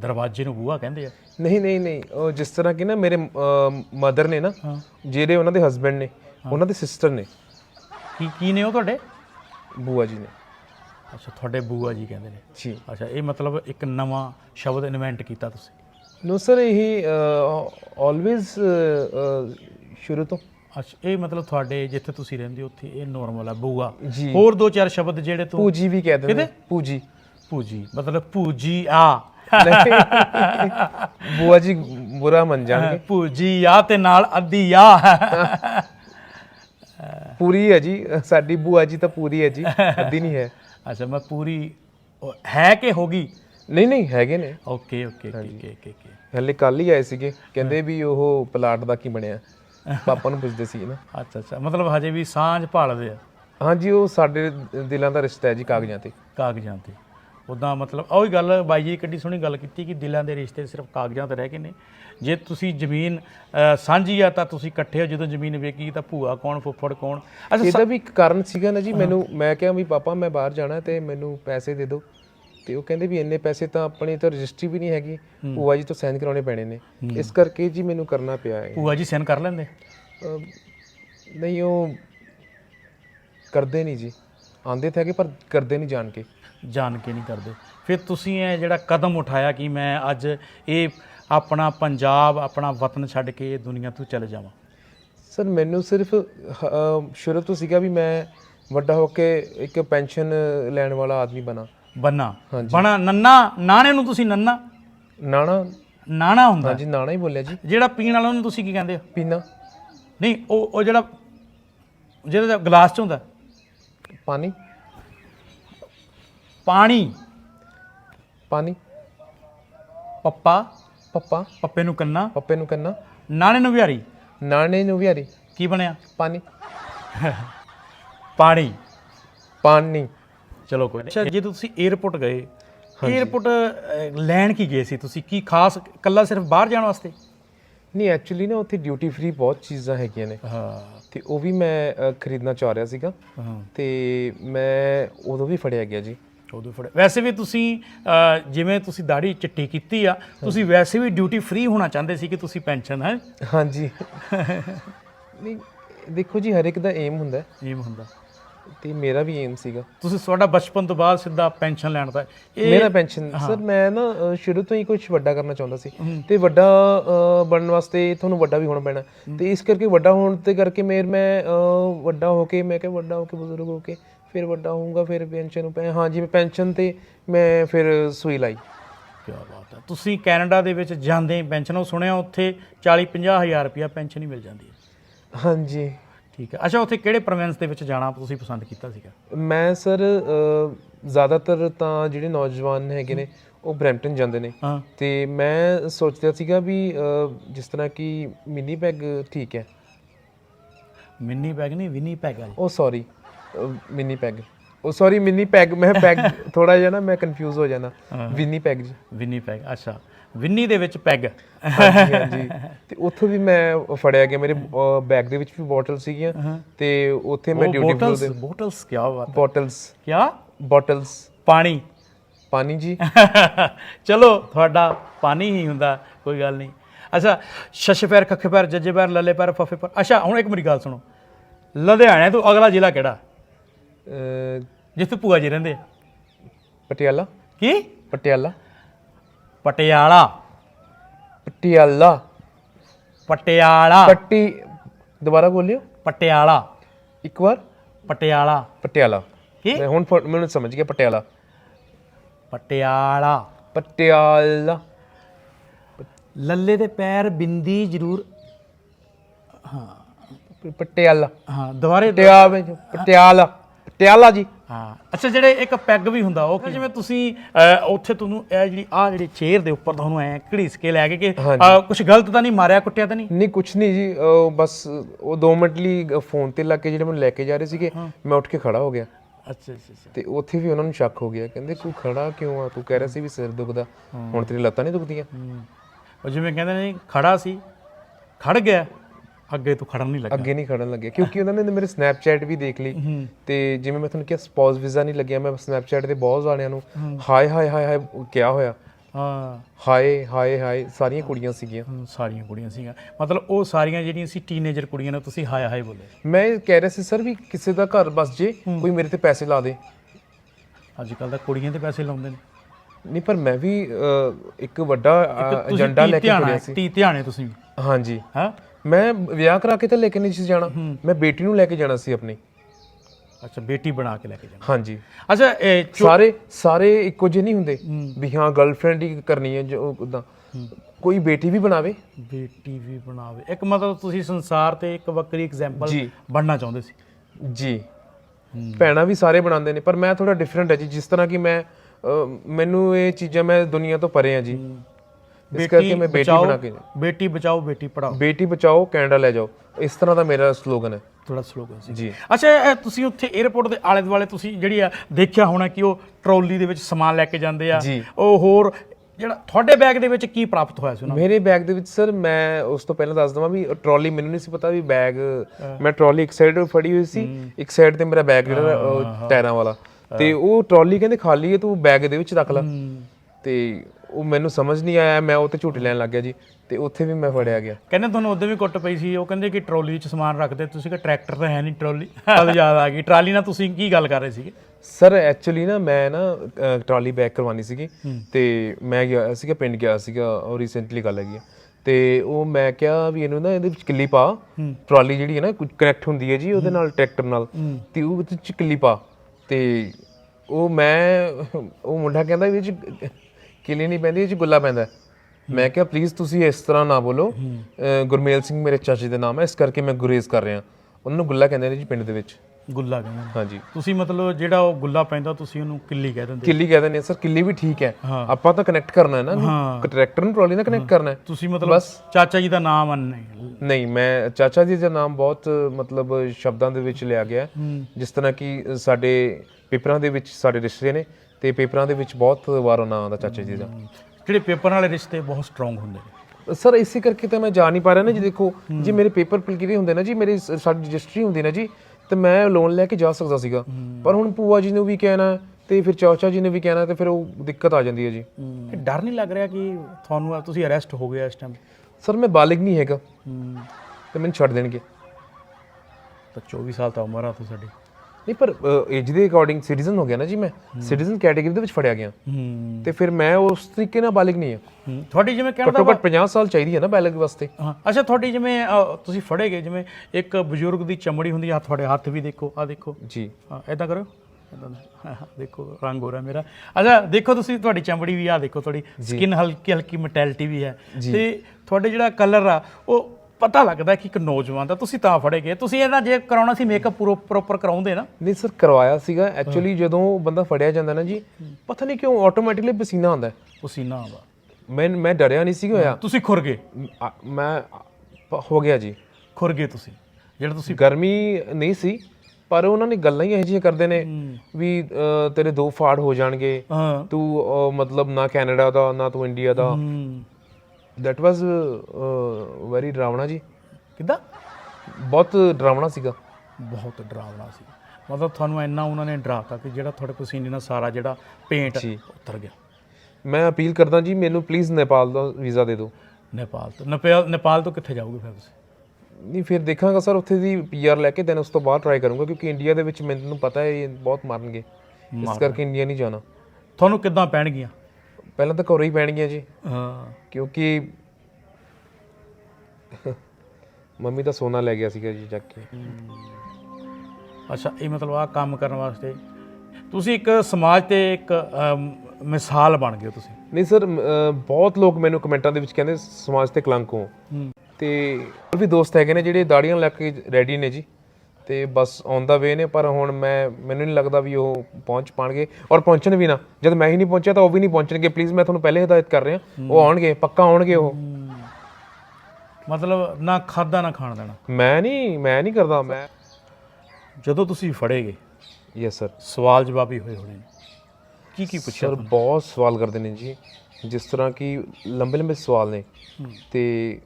ਦਰਵਾਜ਼ੇ ਨੂੰ ਬੂਆ ਕਹਿੰਦੇ ਆ। ਨਹੀਂ ਨਹੀਂ ਨਹੀਂ ਉਹ ਜਿਸ ਤਰ੍ਹਾਂ ਕਿ ਨਾ ਮੇਰੇ ਮਦਰ ਨੇ ਨਾ ਜਿਹੜੇ ਉਹਨਾਂ ਦੇ ਹਸਬੰਡ ਨੇ ਉਹਨਾਂ ਦੇ ਸਿਸਟਰ ਨੇ। ਕੀ ਕੀ ਨੇ ਉਹ ਤੁਹਾਡੇ? ਬੂਆ ਜੀ ਨੇ। ਅੱਛਾ ਤੁਹਾਡੇ ਬੂਆ ਜੀ ਕਹਿੰਦੇ ਨੇ। ਜੀ। ਅੱਛਾ ਇਹ ਮਤਲਬ ਇੱਕ ਨਵਾਂ ਸ਼ਬਦ ਇਨਵੈਂਟ ਕੀਤਾ ਤੁਸੀਂ? ਨੋ ਸਰ ਇਹ ਆਲਵੇਜ਼ ਸ਼ੁਰੂ ਤੋਂ। ਅੱਛਾ ਇਹ ਮਤਲਬ ਤੁਹਾਡੇ ਜਿੱਥੇ ਤੁਸੀਂ ਰਹਿੰਦੇ ਹੋ ਉੱਥੇ ਇਹ ਨਾਰਮਲ ਆ ਬੂਆ। ਹੋਰ ਦੋ ਚਾਰ ਸ਼ਬਦ ਜਿਹੜੇ ਤੂੰ ਪੂਜੀ ਵੀ ਕਹਿ ਦਿੰਦੇ ਨੇ ਕਿਹਦੇ? ਪੂਜੀ। ਪੂਜੀ ਮਤਲਬ ਪੂਜੀ ਆ। ਨਹੀਂ ਬੂਆ ਜੀ ਬੁਰਾ ਮੰਨ ਜਾਣਗੇ। ਪੂਜੀ ਆ ਤੇ ਨਾਲ ਅੱਧੀ ਆ। ਪੂਰੀ ਹੈ ਜੀ ਸਾਡੀ ਬੂਆ ਜੀ ਤਾਂ ਪੂਰੀ ਹੈ ਜੀ ਅੱਧੀ ਨਹੀਂ ਹੈ। ਅੱਛਾ ਮੈਂ ਪੂਰੀ ਉਹ ਹੈ ਕਿ ਹੋਗੀ ਨਹੀਂ ਨਹੀਂ ਹੈਗੇ ਨੇ। Okay okay okay okay okay. ਹਲੇ ਕੱਲ ਹੀ ਆਏ ਸੀਗੇ ਕਹਿੰਦੇ ਵੀ ਉਹ ਪਲਾਟ ਦਾ ਕੀ ਬਣਿਆ। ਪਾਪਾ ਨੂੰ ਪੁੱਛਦੇ ਸੀ ਨਾ। ਅੱਛਾ ਅੱਛਾ ਮਤਲਬ ਹਜੇ ਵੀ ਸਾਂਝ ਭਾਲਦੇ ਆ। ਹਾਂਜੀ ਉਹ ਸਾਡੇ ਦਿਲਾਂ ਦਾ ਰਿਸ਼ਤਾ ਹੈ ਜੀ ਕਾਗਜ਼ਾਂ ਤੇ। ਕਾਗਜ਼ਾਂ ਤੇ। ਉਦਾਂ ਮਤਲਬ ਉਹੀ ਗੱਲ ਬਾਈ ਜੀ ਕਿੱਡੀ ਸੋਹਣੀ ਗੱਲ ਕੀਤੀ ਕਿ ਦਿਲਾਂ ਦੇ ਰਿਸ਼ਤੇ ਸਿਰਫ ਕਾਗਜ਼ਾਂ ਤੇ ਰਹਿ ਗਏ ਨੇ। ਜੇ ਤੁਸੀਂ ਜ਼ਮੀਨ ਅ, ਸਾਂਝੀ ਆ ਤਾਂ ਤੁਸੀਂ ਇਕੱਠੇ ਹੋ ਜਦੋਂ ਜ਼ਮੀਨ ਵੇਗੀ ਤਾਂ ਭੂਆ ਕੌਣ ਫੁੱਫੜ ਕੌਣ? ਅੱਛਾ ਇਹਦਾ ਵੀ ਇੱਕ ਕਾਰਨ ਸੀਗਾ ਨਾ ਜੀ ਮੈਨੂੰ ਮੈਂ ਕਿਹਾ ਵੀ ਪਾਪਾ ਮੈਂ ਬਾਹਰ ਜਾਣਾ ਤੇ ਮੈਨੂੰ ਪੈਸੇ ਦੇ ਦਿਓ। ਤੇ ਉਹ ਕਹਿੰਦੇ ਵੀ ਇੰਨੇ ਪੈਸੇ ਤਾਂ ਆਪਣੀ ਤਾਂ ਰਜਿਸਟਰੀ ਵੀ ਨਹੀਂ ਹੈਗੀ ਭੂਆ ਜੀ ਤੋਂ ਸਾਈਨ ਕਰਾਉਣੇ ਪੈਣੇ ਨੇ। ਇਸ ਕਰਕੇ ਜੀ ਮੈਨੂੰ ਕਰਨਾ ਪਿਆ ਹੈ ਭੂਆ ਜੀ ਸਾਈਨ ਕਰ ਲੈਂਦੇ? ਨਹੀਂ ਉਹ ਕਰਦੇ ਨਹੀਂ ਜੀ। ਆਂਦੇ ਤਾਂ ਹੈਗੇ ਪਰ ਕਰਦੇ ਨਹੀਂ ਜਾਣ ਕੇ। ਜਾਣ ਕੇ ਨਹੀਂ ਕਰਦੇ। ਫਿਰ ਤੁਸੀਂ ਇਹ ਜਿਹੜਾ ਕਦਮ ਉਠਾਇਆ ਕਿ ਮੈਂ ਅੱਜ ਇਹ ਆਪਣਾ ਪੰਜਾਬ ਆਪਣਾ ਵਤਨ ਛੱਡ ਕੇ ਦੁਨੀਆ ਤੋਂ ਚਲੇ ਜਾਵਾਂ। ਸਰ ਮੈਨੂੰ ਸਿਰਫ ਸ਼ੁਰੂ ਤੋਂ ਸੀਗਾ ਵੀ ਮੈਂ ਵੱਡਾ ਹੋ ਕੇ ਇੱਕ ਪੈਨਸ਼ਨ ਲੈਣ ਵਾਲਾ ਆਦਮੀ ਬਣਾ। ਬੰਨਾ ਬਣਾ ਨੰਨਾ ਨਾਣੇ ਨੂੰ ਤੁਸੀਂ ਨੰਨਾ? ਨਾਣਾ। ਨਾਣਾ ਹੁੰਦਾ। ਹਾਂਜੀ ਨਾਣਾ ਹੀ ਬੋਲਿਆ ਜੀ। ਜਿਹੜਾ ਪੀਣ ਵਾਲਾ ਉਹਨੂੰ ਤੁਸੀਂ ਕੀ ਕਹਿੰਦੇ ਹੋ? ਪੀਣਾ। ਨਹੀਂ ਉਹ ਉਹ ਜਿਹੜਾ ਜਿਹਦਾ ਗਲਾਸ ਚ ਹੁੰਦਾ। ਪਾਣੀ। ਪਾਣੀ। ਪਾਣੀ। ਪੱਪਾ ਪੱਪਾ। ਪੱਪੇ ਨੂੰ ਕੰਨਾ। ਪੱਪੇ ਨੂੰ ਕੰਨਾ। ਨਾਣੇ ਨੂੰ ਵਿਹਾਰੀ। ਨਾਣੇ ਨੂੰ ਵਿਹਾਰੀ। ਕੀ ਬਣਿਆ? ਪਾਣੀ। ਪਾਣੀ। ਪਾਣੀ। ਚਲੋ ਕੋਈ ਨਹੀਂ ਜੇ ਤੁਸੀਂ 에어ਪੋਰਟ ਗਏ 에어ਪੋਰਟ ਲੈਣ ਕੀ ਗਏ ਸੀ ਤੁਸੀਂ? ਕੀ ਖਾਸ ਕੱਲਾ ਸਿਰਫ ਬਾਹਰ ਜਾਣ ਵਾਸਤੇ? ਨਹੀਂ ਐਕਚੁਅਲੀ ਨਾ ਉੱਥੇ ਡਿਊਟੀ ਫ੍ਰੀ ਬਹੁਤ ਚੀਜ਼ਾਂ ਹੈਗੀਆਂ ਨੇ। ਹਾਂ। ਤੇ ਉਹ ਵੀ ਮੈਂ ਖਰੀਦਣਾ ਚਾਹ ਰਿਹਾ ਸੀਗਾ। ਤੇ ਮੈਂ ਉਦੋਂ ਵੀ ਫੜਿਆ ਗਿਆ ਜੀ। ਉਦੋਂ ਫੜੇ ਵੈਸੇ ਵੀ ਤੁਸੀਂ ਜਿਵੇਂ ਤੁਸੀਂ ਦਾੜੀ ਚਿੱਟੀ ਕੀਤੀ ਆ ਤੁਸੀਂ ਵੈਸੇ ਵੀ ਡਿਊਟੀ ਫ੍ਰੀ ਹੋਣਾ ਚਾਹੁੰਦੇ ਸੀ ਕਿ ਤੁਸੀਂ ਪੈਨਸ਼ਨ ਹੈ? ਹਾਂਜੀ। ਨਹੀਂ ਦੇਖੋ ਜੀ ਹਰ ਇੱਕ ਦਾ ਏਮ ਹੁੰਦਾ। ਹੈ, ਇਹ ਹੁੰਦਾ। ਤੇ ਮੇਰਾ ਵੀ ਏਮ ਸੀਗਾ। ਤੁਸੀਂ ਤੁਹਾਡਾ ਬਚਪਨ ਤੋਂ ਬਾਅਦ ਸਿੱਧਾ ਪੈਨਸ਼ਨ ਲੈਣ ਦਾ ਇਹ ਮੇਰਾ ਪੈਨਸ਼ਨ ਸਰ ਮੈਂ ਨਾ ਅ, ਸ਼ੁਰੂ ਤੋਂ ਹੀ ਕੁਝ ਵੱਡਾ ਕਰਨਾ ਚਾਹੁੰਦਾ ਸੀ। ਤੇ ਵੱਡਾ ਅ, ਬਣਨ ਵਾਸਤੇ ਤੁਹਾਨੂੰ ਵੱਡਾ ਵੀ ਹੋਣਾ ਪੈਣਾ। ਤੇ ਇਸ ਕਰਕੇ ਵੱਡਾ ਹੋਣ ਤੇ ਕਰਕੇ ਮੇਰ ਮੈਂ ਅ, ਵੱਡਾ ਹੋ ਕੇ ਮੈਂ ਕਿਹਾ ਵੱਡਾ ਹੋ ਕੇ ਬਜ਼ੁਰਗ ਹੋ ਕੇ ਫਿਰ ਵੱਡਾ ਹੋਊਂਗਾ ਫਿਰ ਪੈਨਸ਼ਨ ਨੂੰ ਪੈ ਹਾਂ ਜੀ ਮੈਂ ਪੈਨਸ਼ਨ ਤੇ ਮੈਂ ਫਿਰ ਸੂਈ ਲਾਈ। ਕੀ ਬਾਤ ਹੈ। ਤੁਸੀਂ ਕੈਨੇਡਾ ਦੇ ਵਿੱਚ ਜਾਂਦੇ ਪੈਨਸ਼ਨ ਉਹ ਸੁਣਿਆ ਉੱਥੇ 40 50 ਹਜ਼ਾਰ ਪੈਨਸ਼ਨ ਹੀ ਮਿਲ ਜਾਂਦੀ ਹੈ। ਹਾਂਜੀ। ਠੀਕ ਹੈ। ਅੱਛਾ ਉੱਥੇ ਕਿਹੜੇ ਪ੍ਰੋਵਿੰਸ ਦੇ ਵਿੱਚ ਜਾਣਾ ਤੁਸੀਂ ਪਸੰਦ ਕੀਤਾ ਸੀਗਾ? ਮੈਂ ਸਰ ਅ, ਜ਼ਿਆਦਾਤਰ ਤਾਂ ਜਿਹੜੇ ਨੌਜਵਾਨ ਹੈਗੇ ਨੇ ਉਹ ਬਰੈਂਪਟਨ ਜਾਂਦੇ ਨੇ। ਹਾਂ। ਤੇ ਮੈਂ ਸੋਚਦਾ ਸੀਗਾ ਵੀ ਅ, ਜਿਸ ਤਰ੍ਹਾਂ ਕਿ ਮਿਨੀ ਪੈਗ ਠੀਕ ਹੈ। ਮਿੰਨੀ ਪੈਗ ਨਹੀਂ ਵਿਨੀ ਪੈਗ ਉਹ ਸੌਰੀ ਮਿਨੀ ਪੈਗ ਉਹ ਸੌਰੀ ਮਿਨੀ ਪੈਗ ਮੈਂ ਪੈਗ [laughs] ਥੋੜਾ ਜਿਹਾ ਨਾ ਮੈਂ ਕਨਫਿਊਜ਼ ਹੋ ਜਾਣਾ। ਵਿਨੀ ਪੈਗ ਜੀ। ਵਿਨੀ ਪੈਗ ਅੱਛਾ। ਵਿੰਨੀ ਦੇ ਵਿੱਚ ਪੈਗ ਹਾਂਜੀ [laughs] ਤੇ ਉੱਥੋਂ ਵੀ ਮੈਂ ਫੜਿਆ ਗਿਆ। ਮੇਰੇ ਬੈਗ ਦੇ ਵਿੱਚ ਵੀ ਬੋਟਲ ਸੀਗੀਆਂ। ਤੇ ਉੱਥੇ ਮੈਂ ਡਿਊਟੀ ਫਲੋ ਬੋਟਲਸ ਦੇ ਬੋਟਲਸ ਕੀ ਬਾਤ ਬੋਟਲਸ ਕਿਆ? ਬੋਟਲਸ ਪਾਣੀ। ਪਾਣੀ ਜੀ। [laughs] ਚਲੋ ਤੁਹਾਡਾ ਪਾਣੀ ਹੀ ਹੁੰਦਾ। ਕੋਈ ਗੱਲ ਨਹੀਂ। ਅੱਛਾ ਸ਼ਸ਼ ਪੈਰ ਖੱਖੇ ਪੈਰ ਜੱਜੇ ਪੈਰ ਲੱਲੇ ਪੈਰ ਫਫੇ ਪੈਰ। ਅੱਛਾ ਹੁਣ ਇੱਕ ਮੇਰੀ ਗੱਲ ਸੁਣੋ। ਲੁਧਿਆਣੇ ਤੋਂ ਅਗਲਾ ਜ਼ਿਲ੍ਹਾ ਕਿਹੜਾ? ਅ, ਜਿੱਥੇ ਭੂਆ ਜੀ ਰਹਿੰਦੇ ਆ? ਪਟਿਆਲਾ। ਕੀ? ਪਟਿਆਲਾ। ਪਟਿਆਲਾ। ਪਟਿਆਲਾ। ਪਟਿਆਲਾ। ਪੱਟੀ ਦੁਬਾਰਾ ਬੋਲਿਓ। ਪਟਿਆਲਾ। ਇੱਕ ਵਾਰ। ਪਟਿਆਲਾ। ਪਟਿਆਲਾ। ਕੀ? ਮੈਂ ਹੁਣ ਫ- ਮੈਨੂੰ ਸਮਝ ਗਿਆ ਪਟਿਆਲਾ। ਪਟਿਆਲਾ। ਪਟਿਆਲਾ। ਲੱਲੇ ਦੇ ਪੈਰ ਬਿੰਦੀ ਜ਼ਰੂਰ। ਪਟਿਆਲਾ। ਹਾਂ ਦੁਬਾਰੇ ਪਟਿਆਲਾ ਪਟਿਆਲਾ। ਪਟਿਆਲਾ ਜੀ। ਹਾਂ। ਅੱਛਾ ਜਿਹੜੇ ਇੱਕ ਪੈਗ ਵੀ ਹੁੰਦਾ ਉਹ? ਜਿਵੇਂ ਤੁਸੀਂ ਉੱਥੇ ਤੁਹਾਨੂੰ ਇਹ ਜਿਹੜੀ ਆ ਜਿਹੜੀ ਚੇਅਰ ਦੇ ਉੱਪਰ ਤੁਹਾਨੂੰ ਐ ਘੜੀਸ ਕੇ ਲੈ ਕੇ ਕਿ ਕੁਝ ਗਲਤ ਤਾਂ ਨਹੀਂ ਮਾਰਿਆ ਕੁੱਟਿਆ ਤਾਂ ਨਹੀਂ? ਨਹੀਂ ਕੁਛ ਨਹੀਂ ਜੀ ਉਹ ਬਸ ਉਹ 2 ਮਿੰਟ ਲਈ ਫੋਨ ਤੇ ਲੱਗ ਕੇ ਜਿਹੜੇ ਮੈਨੂੰ ਲੈ ਕੇ ਜਾ ਰਹੇ ਸੀਗੇ ਮੈਂ ਉੱਠ ਕੇ ਖੜਾ ਹੋ ਗਿਆ। ਅੱਛਾ ਅੱਛਾ ਅੱਛਾ। ਤੇ ਉੱਥੇ ਵੀ ਉਹਨਾਂ ਨੂੰ ਸ਼ੱਕ ਹੋ ਗਿਆ ਕਹਿੰਦੇ ਤੂੰ ਖੜਾ ਕਿਉਂ ਆ? ਤੂੰ ਕਹਿ ਰਿਹਾ ਸੀ ਵੀ ਸਿਰ ਦੁਖਦਾ। ਹੁਣ ਤੇਰੀ ਲੱਤਾਂ ਨਹੀਂ ਦੁਖਦੀਆਂ। ਉਹ ਜਿਵੇਂ ਕਹਿੰਦੇ ਨੇ ਖੜਾ ਸੀ ਖੜ ਗਿਆ। ਅੱਗੇ ਤੋਂ ਖੜਨ ਨਹੀਂ ਲੱਗਾ ਅੱਗੇ ਨਹੀਂ ਖੜਨ ਲੱਗਿਆ। ਕਿਉਂਕਿ ਉਹਨਾਂ ਨੇ ਮੇਰੇ ਸਨੈਪਚੈਟ ਵੀ ਦੇਖ ਲਈ ਤੇ ਜਿਵੇਂ ਮੈਂ ਤੁਹਾਨੂੰ ਕਿਹਾ ਸਪੌਜ਼ ਵੀਜ਼ਾ ਨਹੀਂ ਲੱਗਿਆ ਮੈਂ ਸਨੈਪਚੈਟ ਤੇ ਬਹੁਤ ਜਾਣਿਆਂ ਨੂੰ ਹਾਏ ਹਾਏ ਹਾਏ ਹਾਏ ਕਿਹਾ ਹੋਇਆ। ਹਾਂ। ਹਾਏ ਹਾਏ ਹਾਏ ਸਾਰੀਆਂ ਕੁੜੀਆਂ ਸੀਗੀਆਂ। ਸਾਰੀਆਂ ਕੁੜੀਆਂ ਸੀਗੀਆਂ। ਮਤਲਬ ਉਹ ਸਾਰੀਆਂ ਜਿਹੜੀਆਂ ਸੀ ਟੀਨੇਜਰ ਕੁੜੀਆਂ ਨੇ ਤੁਸੀਂ ਹਾਏ ਹਾਏ ਬੋਲੇ। ਮੈਂ ਕਹਿ ਰਿਹਾ ਸੀ ਸਰ ਵੀ ਕਿਸੇ ਦਾ ਘਰ ਬਸ ਜੇ ਕੋਈ ਮੇਰੇ ਤੇ ਪੈਸੇ ਲਾ ਦੇ। ਅੱਜ ਕੱਲ ਤਾਂ ਕੁੜੀਆਂ ਤੇ ਪੈਸੇ ਲਾਉਂਦੇ ਨੇ। ਨਹੀਂ ਪਰ ਮੈਂ ਵੀ ਇੱਕ ਵੱਡਾ ਏਜੰਡਾ ਲੈ ਕੇ ਤੁਰਿਆ ਸੀ। ਤੀ ਧਿਆਨ ਹੈ ਤੁਸੀਂ ਹਾਂਜੀ। ਹਾਂ? ਮੈਂ ਵਿਆਹ ਕਰਾ ਕੇ ਤਾਂ ਲੈ ਕੇ ਨਹੀਂ ਸੀ ਜਾਣਾ। ਮੈਂ ਬੇਟੀ ਨੂੰ ਲੈ ਕੇ ਜਾਣਾ ਸੀ ਆਪਣੀ। ਅੱਛਾ ਬੇਟੀ ਬਣਾ ਕੇ ਲੈ ਕੇ ਜਾਣਾ। ਹਾਂਜੀ। ਅੱਛਾ ਇਹ ਚੋ- ਸਾਰੇ ਸਾਰੇ ਇੱਕੋ ਜਿਹੇ ਨਹੀਂ ਹੁੰਦੇ। ਵੀ ਹਾਂ ਗਰਲਫ੍ਰੈਂਡ ਹੀ ਕਰਨੀ ਹੈ ਜੋ ਉਦਾਂ ਕੋਈ ਬੇਟੀ ਵੀ ਬਣਾਵੇ। ਬੇਟੀ ਵੀ ਬਣਾਵੇ। ਇੱਕ ਮਤਲਬ ਤੁਸੀਂ ਸੰਸਾਰ ਤੇ ਇੱਕ ਵੱਖਰੀ ਐਗਜ਼ਾਮਪਲ ਜੀ। ਬਣਨਾ ਚਾਹੁੰਦੇ ਸੀ। ਜੀ। ਭੈਣਾਂ ਵੀ ਸਾਰੇ ਬਣਾਉਂਦੇ ਨੇ ਪਰ ਮੈਂ ਥੋੜਾ ਡਿਫਰੈਂਟ ਹੈ ਜੀ। ਜਿਸ ਤਰ੍ਹਾਂ ਕਿ ਮੈਂ ਅਹ, ਮੈਨੂੰ ਇਹ ਚੀਜ਼ਾਂ ਮੈਂ ਦੁਨੀਆ ਤੋਂ ਪਰੇ ਹਾਂ ਜੀ। ਇਸ ਕਰਕੇ ਮੈਂ ਬੇਟੀ ਬਣਾ ਕੇ ਬੇਟੀ ਬਚਾਓ ਬੇਟੀ ਪੜਾਓ ਬੇਟੀ ਬਚਾਓ ਕੈਨੇਡਾ ਲੈ ਜਾਓ। ਇਸ ਤਰ੍ਹਾਂ ਦਾ ਮੇਰਾ ਸਲੋਗਨ ਹੈ। ਥੋੜਾ ਸਲੋਗਨ ਸੀ। ਜੀ। ਅੱਛਾ ਇਹ ਤੁਸੀਂ ਉੱਥੇ 에어ਪੋਰਟ ਦੇ ਆਲੇ ਦੁਆਲੇ ਤੁਸੀਂ ਜਿਹੜੀ ਆ ਦੇਖਿਆ ਹੋਣਾ ਕਿ ਉਹ ਟਰੋਲੀ ਦੇ ਵਿੱਚ ਸਮਾਨ ਲੈ ਕੇ ਜਾਂਦੇ ਆ। ਜੀ। ਉਹ ਹੋਰ ਜਿਹੜਾ ਤੁਹਾਡੇ ਬੈਗ ਦੇ ਵਿੱਚ ਕੀ ਪ੍ਰਾਪਤ ਹੋਇਆ ਸੀ ਉਹਨਾਂ ਮੇਰੇ ਬੈਗ ਦੇ ਵਿੱਚ ਸਰ ਮੈਂ ਉਸ ਤੋਂ ਪਹਿਲਾਂ ਦੱਸ ਦਵਾਂ ਵੀ ਟਰਾਲੀ ਮੈਨੂੰ ਨਹੀਂ ਸੀ ਪਤਾ ਵੀ ਬੈਗ ਮੈਂ ਟਰਾਲੀ ਇੱਕ ਸਾਈਡ ਫੜੀ ਹੋਈ ਸੀ ਇੱਕ ਸਾਈਡ ਤੇ ਮੇਰਾ ਬੈਗ ਜਿਹੜਾ ਉਹ ਟਾਇਰਾਂ ਵਾਲਾ। ਤੇ ਉਹ ਟਰਾਲੀ ਕਹਿੰਦੇ ਖਾਲੀ ਹੈ ਤੂੰ ਬੈਗ ਦੇ ਵਿੱਚ ਰੱਖ ਲੈ। ਤੇ ਉਹ ਮੈਨੂੰ ਸਮਝ ਨਹੀਂ ਆਇਆ ਮੈਂ ਉਹ ਤੇ ਝੂਟੇ ਲੈਣ ਲੱਗ ਗਿਆ ਜੀ ਤੇ ਉੱਥੇ ਵੀ ਮੈਂ ਫੜਿਆ ਗਿਆ। ਕਹਿੰਦੇ ਤੁਹਾਨੂੰ ਉਦੋਂ ਵੀ ਕੁੱਟ ਪਈ ਸੀ ਉਹ ਕਹਿੰਦੇ ਕਿ ਟਰੋਲੀ ਵਿੱਚ ਸਮਾਨ ਰੱਖਦੇ ਤੁਸੀਂ ਕਿ ਟਰੈਕਟਰ ਤਾਂ ਹੈ ਨਹੀਂ ਟਰੋਲੀ ਹਾਲ ਯਾਦ ਆ ਗਈ। ਟਰਾਲੀ ਨਾਲ ਤੁਸੀਂ ਕੀ ਗੱਲ ਕਰ ਰਹੇ ਸੀਗੇ? ਸਰ ਐਕਚੁਅਲੀ ਨਾ ਮੈਂ ਨਾ ਟਰਾਲੀ ਬੈਗ ਕਰਵਾਉਣੀ ਸੀਗੀ ਤੇ ਮੈਂ ਗਿਆ ਸੀਗਾ ਪਿੰਡ ਗਿਆ ਸੀਗਾ ਉਹ ਰੀਸੈਂਟਲੀ ਗੱਲ ਹੈਗੀ ਹੈ। ਤੇ ਉਹ ਮੈਂ ਕਿਹਾ ਵੀ ਇਹਨੂੰ ਨਾ ਇਹਦੇ ਵਿੱਚ ਕਿੱਲੀ ਪਾ ਟਰਾਲੀ ਜਿਹੜੀ ਹੈ ਨਾ ਕਨੈਕਟ ਹੁੰਦੀ ਹੈ ਜੀ ਉਹਦੇ ਨਾਲ ਟਰੈਕਟਰ ਨਾਲ ਤੇ ਉਹ ਵਿੱਚ ਕਿੱਲੀ ਪਾ ਤੇ ਉਹ ਮੈਂ ਉਹ ਮੁੰਡਾ ਕਹਿੰਦਾ ਵੀ ਇਹ ਚ ਕਿੱਲੀ ਨਹੀਂ ਪੈਂਦੀ ਇਹ ਚ ਗੁੱਲਾ ਪੈਂਦਾ ਮੈਂ ਕਿਹਾ ਪਲੀਜ਼ ਤੁਸੀਂ ਇਸ ਤਰ੍ਹਾਂ ਨਾ ਬੋਲੋ। ਅਹ, ਗੁਰਮੇਲ ਸਿੰਘ ਮੇਰੇ ਚਾਚੇ ਦਾ ਨਾਮ ਹੈ ਇਸ ਕਰਕੇ ਮੈਂ ਗੁਰੇਜ਼ ਕਰ ਰਿਹਾ। ਉਹਨਾਂ ਨੂੰ ਗੁੱਲਾ ਕਹਿੰਦੇ ਨੇ ਜੀ ਪਿੰਡ ਦੇ ਵਿੱਚ। ਗੁੱਲਾ ਕਹਿੰਦੇ ਨੇ। ਹਾਂਜੀ। ਤੁਸੀਂ ਮਤਲਬ ਜਿਹੜਾ ਉਹ ਗੁੱਲਾ ਪੈਂਦਾ ਤੁਸੀਂ ਉਹਨੂੰ ਕਿੱਲੀ ਕਹਿ ਦਿੰਦੇ ਕਿੱਲੀ ਕਹਿੰਦੇ ਨੇ ਸਰ ਕਿੱਲੀ ਵੀ ਠੀਕ ਹੈ। ਆਪਾਂ ਤਾਂ ਕਨੈਕਟ ਕਰਨਾ ਹੈ ਨਾ ਟਰੈਕਟਰ ਨੂੰ ਟਰਾਲੀ ਨਾਲ ਕਨੈਕਟ ਕਰਨਾ ਹੈ। ਤੁਸੀਂ ਮਤਲਬ ਚਾਚਾ ਜੀ ਦਾ ਨਾਮ ਅੰਨੇ ਨਹੀਂ ਮੈਂ ਚਾਚਾ ਜੀ ਦਾ ਨਾਮ ਬਹੁਤ ਮਤਲਬ ਸ਼ਬਦਾਂ ਦੇ ਵਿੱਚ ਲਿਆ ਗਿਆ ਹੈ। ਜਿਸ ਤਰ੍ਹਾਂ ਕਿ ਸਾਡੇ ਪੇਪਰਾਂ ਦੇ ਵਿੱਚ ਸਾਡੇ ਰਿਸ਼ਤੇ ਨੇ ਤੇ ਪੇਪਰਾਂ ਦੇ ਵਿੱਚ ਬਹੁਤ ਵਾਰ ਉਹ ਨਾਂ ਆਉਂਦਾ ਚਾਚਾ ਜੀ ਦਾ। ਜਿਹੜੇ ਪੇਪਰ ਵਾਲੇ ਰਿਸ਼ਤੇ ਬਹੁਤ ਸਟਰੋਂਗ ਹੁੰਦੇ ਨੇ। ਸਰ ਇਸੇ ਕਰਕੇ ਤਾਂ ਮੈਂ ਜਾ ਨਹੀਂ ਪਾ ਰਿਹਾ ਨਾ ਜੀ ਦੇਖੋ ਜੇ ਮੇਰੇ ਪੇਪਰ ਕਲੀਅਰ ਹੁੰਦੇ ਨਾ ਜੀ ਮੇਰੀ ਸਾਡੀ ਰਜਿਸਟਰੀ ਹੁੰਦੀ ਨਾ ਜੀ ਤੇ ਮੈਂ ਲੋਨ ਲੈ ਕੇ ਜਾ ਸਕਦਾ ਸੀਗਾ। ਪਰ ਹੁਣ ਭੂਆ ਜੀ ਨੂੰ ਵੀ ਕਹਿਣਾ ਤੇ ਫਿਰ ਚਾਚਾ ਜੀ ਨੇ ਵੀ ਕਹਿਣਾ ਤੇ ਫਿਰ ਉਹ ਦਿੱਕਤ ਆ ਜਾਂਦੀ ਹੈ ਜੀ। ਡਰ ਨਹੀਂ ਲੱਗ ਰਿਹਾ ਕਿ ਤੁਹਾਨੂੰ ਤੁਸੀਂ ਅਰੈਸਟ ਹੋ ਗਏ ਇਸ ਟਾਈਮ ਸਰ ਮੈਂ ਬਾਲਿਗ ਨਹੀਂ ਹੈਗਾ। ਤੇ ਮੈਨੂੰ ਛੱਡ ਦੇਣਗੇ। ਤਾਂ 24 ਸਾਲ ਤਾਂ ਉਮਰ ਆ ਤੂੰ ਸਾਡੀ ਨਹੀਂ ਪਰ ਏਜ ਦੇ ਅਕੋਰਡਿੰਗ ਸਿਟੀਜ਼ਨ ਹੋ ਗਿਆ ਨਾ ਜੀ ਮੈਂ। ਸਿਟੀਜ਼ਨ ਕੈਟਾਗਰੀ ਦੇ ਵਿੱਚ ਫੜਿਆ ਗਿਆ। ਤੇ ਫਿਰ ਮੈਂ ਉਸ ਤਰੀਕੇ ਨਾਲ ਬਾਲਿਗ ਨਹੀਂ ਹਾਂ। ਤੁਹਾਡੀ ਜਿਵੇਂ ਕਹਿਣ ਦਾ ਘੱਟੋ ਘੱਟ 50 ਸਾਲ ਚਾਹੀਦੀ ਹੈ ਨਾ ਬਾਲਿਗ ਵਾਸਤੇ। ਹਾਂ ਅੱਛਾ ਤੁਹਾਡੀ ਜਿਵੇਂ ਤੁਸੀਂ ਫੜੇ ਗਏ ਜਿਵੇਂ ਇੱਕ ਬਜ਼ੁਰਗ ਦੀ ਚਮੜੀ ਹੁੰਦੀ ਆ ਤੁਹਾਡੇ ਹੱਥ ਵੀ ਦੇਖੋ ਆ ਦੇਖੋ। ਜੀ। ਹਾਂ ਇਦਾਂ ਕਰੋ। ਦੇਖੋ ਰੰਗ ਹੋ ਰਿਹਾ ਮੇਰਾ। ਅੱਛਾ ਦੇਖੋ ਤੁਸੀਂ ਤੁਹਾਡੀ ਚਮੜੀ ਵੀ ਆ ਦੇਖੋ ਤੁਹਾਡੀ ਸਕਿਨ ਹਲਕੀ ਹਲਕੀ ਮਟੈਲਿਟੀ ਵੀ ਹੈ। ਤੇ ਤੁਹਾਡੇ ਜਿਹੜਾ ਕਲਰ ਆ ਉਹ ਪਤਾ ਲੱਗਦਾ ਕਿ ਇੱਕ ਨੌਜਵਾਨ ਦਾ ਤੁਸੀਂ ਤਾਂ ਫੜੇ ਗਏ। ਤੁਸੀਂ ਇਹਦਾ ਜੇ ਕਰਾਉਣਾ ਸੀ ਮੇਕਅਪ ਪ੍ਰੋਪਰ ਕਰਾਉਂਦੇ ਨਾ। ਨਹੀਂ ਸਰ ਕਰਵਾਇਆ ਸੀਗਾ। ਐਕਚੁਅਲੀ ਜਦੋਂ ਬੰਦਾ ਫੜਿਆ ਜਾਂਦਾ ਨਾ ਜੀ ਪਤਾ ਨਹੀਂ ਕਿਉਂ ਆਟੋਮੈਟਿਕਲੀ ਪਸੀਨਾ ਆਉਂਦਾ ਹੈ। ਪਸੀਨਾ ਆਉਂਦਾ। ਮੈਂ ਮੈਂ ਡਰਿਆ ਨਹੀਂ ਸੀ ਹੋਇਆ। ਤੁਸੀਂ ਖੁਰ ਗਏ? ਮੈਂ ਹੋ ਗਿਆ ਜੀ। ਖੁਰ ਗਏ ਤੁਸੀਂ। ਜਿਹੜਾ ਤੁਸੀਂ ਗਰਮੀ ਨਹੀਂ ਸੀ ਪਰ ਉਹਨਾਂ ਨੇ ਗੱਲਾਂ ਹੀ ਇਹੋ ਜਿਹੀਆਂ ਕਰਦੇ ਨੇ ਵੀ ਤੇਰੇ ਦੋ ਫਾੜ ਹੋ ਜਾਣਗੇ। ਹਾਂ। ਤੂੰ ਮਤਲਬ ਨਾ ਕੈਨੇਡਾ ਦਾ ਨਾ ਤੂੰ ਇੰਡੀਆ ਦਾ। ਹੂੰ। ਦੈਟ ਵਾਸ ਵੈਰੀ ਡਰਾਵਣਾ ਜੀ। ਕਿੱਦਾਂ? ਬਹੁਤ ਡਰਾਵਣਾ ਸੀਗਾ। ਬਹੁਤ ਡਰਾਵਣਾ ਸੀ। ਮਤਲਬ ਤੁਹਾਨੂੰ ਇੰਨਾ ਉਹਨਾਂ ਨੇ ਡਰਾਤਾ ਕਿ ਜਿਹੜਾ ਤੁਹਾਡੇ ਪਸੀਨੇ ਨਾਲ ਸਾਰਾ ਜਿਹੜਾ ਪੇਂਟ। ਉਤਰ ਗਿਆ। ਮੈਂ ਅਪੀਲ ਕਰਦਾ ਜੀ ਮੈਨੂੰ ਪਲੀਜ਼ ਨੇਪਾਲ ਦਾ ਵੀਜ਼ਾ ਦੇ ਦਿਓ। ਨੇਪਾਲ ਤੋਂ। ਨੇਪਾਲ ਨੇਪਲ ਤੋਂ ਕਿੱਥੇ ਜਾਓਗੇ ਫਿਰ ਤੁਸੀਂ? ਨਹੀਂ ਫਿਰ ਦੇਖਾਂਗਾ ਸਰ ਉੱਥੇ ਦੀ ਪੀਆਰ ਲੈ ਕੇ ਦੈਨ ਉਸ ਤੋਂ ਬਾਅਦ ਟਰਾਈ ਕਰੂੰਗਾ ਕਿਉਂਕਿ ਇੰਡੀਆ ਦੇ ਵਿੱਚ ਮੈਨੂੰ ਪਤਾ ਹੈ ਇਹ ਬਹੁਤ ਮਾਰਨਗੇ। ਇਸ ਕਰਕੇ ਇੰਡੀਆ ਨਹੀਂ ਜਾਣਾ। ਤੁਹਾਨੂੰ ਕਿੱਦਾਂ ਪੈਣਗੀਆਂ? ਪਹਿਲਾਂ ਤਾਂ ਘਰੋਂ ਹੀ ਪੈਣਗੀਆਂ ਜੀ। ਹਾਂ। ਕਿਉਂਕਿ ਮੰਮੀ ਦਾ ਸੋਨਾ ਲੈ ਗਿਆ ਸੀਗਾ ਜੀ ਚੱਕ ਕੇ। ਅੱਛਾ ਇਹ ਮਤਲਬ ਆ ਕੰਮ ਕਰਨ ਵਾਸਤੇ। ਤੁਸੀਂ ਇੱਕ ਸਮਾਜ ਤੇ ਇੱਕ ਅਮ, ਮਿਸਾਲ ਬਣ ਗਏ ਹੋ ਤੁਸੀਂ। ਨਹੀਂ ਸਰ ਮ- ਅਹ ਬਹੁਤ ਲੋਕ ਮੈਨੂੰ ਕਮੈਂਟਾਂ ਦੇ ਵਿੱਚ ਕਹਿੰਦੇ ਸਮਾਜ ਤੇ ਕਲੰਕ ਹੋ। ਹੂੰ। ਤੇ ਹੋਰ ਵੀ ਦੋਸਤ ਹੈਗੇ ਨੇ ਜਿਹੜੇ ਦਾੜੀਆਂ ਲੈ ਕੇ ਰੈਡੀ ਨੇ ਜੀ। ਤੇ ਬਸ ਔਨ ਦਾ ਵੇ ਨੇ ਪਰ ਹੁਣ ਮੈਂ ਮੈਨੂੰ ਨਹੀਂ ਲੱਗਦਾ ਵੀ ਉਹ ਪਹੁੰਚ ਪਾਣਗੇ। ਔਰ ਪਹੁੰਚਣ ਵੀ ਨਾ ਜਦ ਮੈਂ ਹੀ ਨਹੀਂ ਪਹੁੰਚਿਆ ਤਾਂ ਉਹ ਵੀ ਨਹੀਂ ਪਹੁੰਚਣਗੇ। ਪਲੀਜ਼ ਮੈਂ ਤੁਹਾਨੂੰ ਪਹਿਲੇ ਹਦਾਇਤ ਕਰ ਰਿਹਾ ਉਹ ਆਉਣਗੇ ਪੱਕਾ ਆਉਣਗੇ ਉਹ। ਮਤਲਬ ਨਾ ਖਾਦਾ ਨਾ ਖਾਣ ਦੇਣਾ। ਮੈਂ ਨਹੀਂ ਮੈਂ ਨਹੀਂ ਕਰਦਾ ਮੈਂ ਜਦੋਂ ਤੁਸੀਂ ਫੜੇਗੇ ਯੈਸ ਸਰ ਸਵਾਲ ਜਵਾਬ ਹੀ ਹੋਏ ਹੋਣੇ ਨੇ। ਕੀ ਕੀ ਪੁੱਛਿਆ ਸਰ ਬਹੁਤ ਸਵਾਲ ਕਰਦੇ ਨੇ ਜੀ। ਜਿਸ ਤਰ੍ਹਾਂ ਕਿ ਲੰਬੇ ਲੰਬੇ ਸਵਾਲ ਨੇ। ਤੇ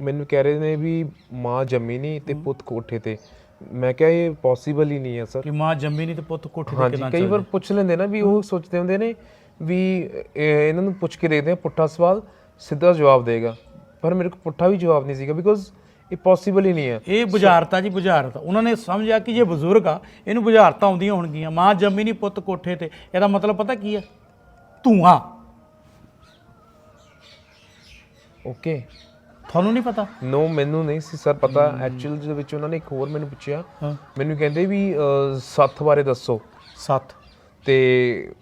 ਮੈਨੂੰ ਕਹਿ ਰਹੇ ਨੇ ਵੀ ਮਾਂ ਜੰਮੀ ਨਹੀਂ ਤੇ ਪੁੱਤ ਕੋਠੇ ਤੇ। ਮੈਂ ਕਿਹਾ ਇਹ ਪੋਸੀਬਲ ਹੀ ਨਹੀਂ ਹੈ ਸਰ ਕਿ ਮਾਂ ਜੰਮੀ ਨਹੀਂ ਤੇ ਪੁੱਤ ਕੋਠੇ ਤੇ ਹਾਂਜੀ ਕਿਦਾਂ ਕਈ ਵਾਰ ਪੁੱਛ ਲੈਂਦੇ ਨਾ ਵੀ ਉਹ ਸੋਚਦੇ ਹੁੰਦੇ ਨੇ ਵੀ ਇਹ- ਇਹਨਾਂ ਨੂੰ ਪੁੱਛ ਕੇ ਦੇਖਦੇ ਆ ਪੁੱਠਾ ਸਵਾਲ ਸਿੱਧਾ ਜਵਾਬ ਦੇਗਾ। ਪਰ ਮੇਰੇ ਕੋਲ ਪੁੱਠਾ ਵੀ ਜਵਾਬ ਨਹੀਂ ਸੀਗਾ ਬਿਕੋਜ਼ ਇਹ ਪੋਸੀਬਲ ਹੀ ਨਹੀਂ ਹੈ। ਇਹ ਬੁਝਾਰਤਾ ਜੀ ਬੁਝਾਰਤ। ਉਹਨਾਂ ਨੇ ਸਮਝਿਆ ਕਿ ਜੇ ਬਜ਼ੁਰਗ ਆ ਇਹਨੂੰ ਬੁਝਾਰਤਾਂ ਆਉਂਦੀਆਂ ਹੋਣਗੀਆਂ। ਮਾਂ ਜੰਮੀ ਨਹੀਂ ਪੁੱਤ ਕੋਠੇ ਤੇ ਇਹਦਾ ਮਤਲਬ ਪਤਾ ਕੀ ਹੈ? ਧੂਆਂ। ਓਕੇ ਤੁਹਾਨੂੰ ਨਹੀਂ ਪਤਾ? ਨੋ ਮੈਨੂੰ ਨਹੀਂ ਸੀ ਸਰ ਪਤਾ। ਐਕਚੁਅਲ ਦੇ ਵਿੱਚ ਉਹਨਾਂ ਨੇ ਇੱਕ ਹੋਰ ਮੈਨੂੰ ਪੁੱਛਿਆ। ਹਾਂ। ਮੈਨੂੰ ਕਹਿੰਦੇ ਵੀ ਅਹ, ਸੱਥ ਬਾਰੇ ਦੱਸੋ। ਸੱਤ। ਤੇ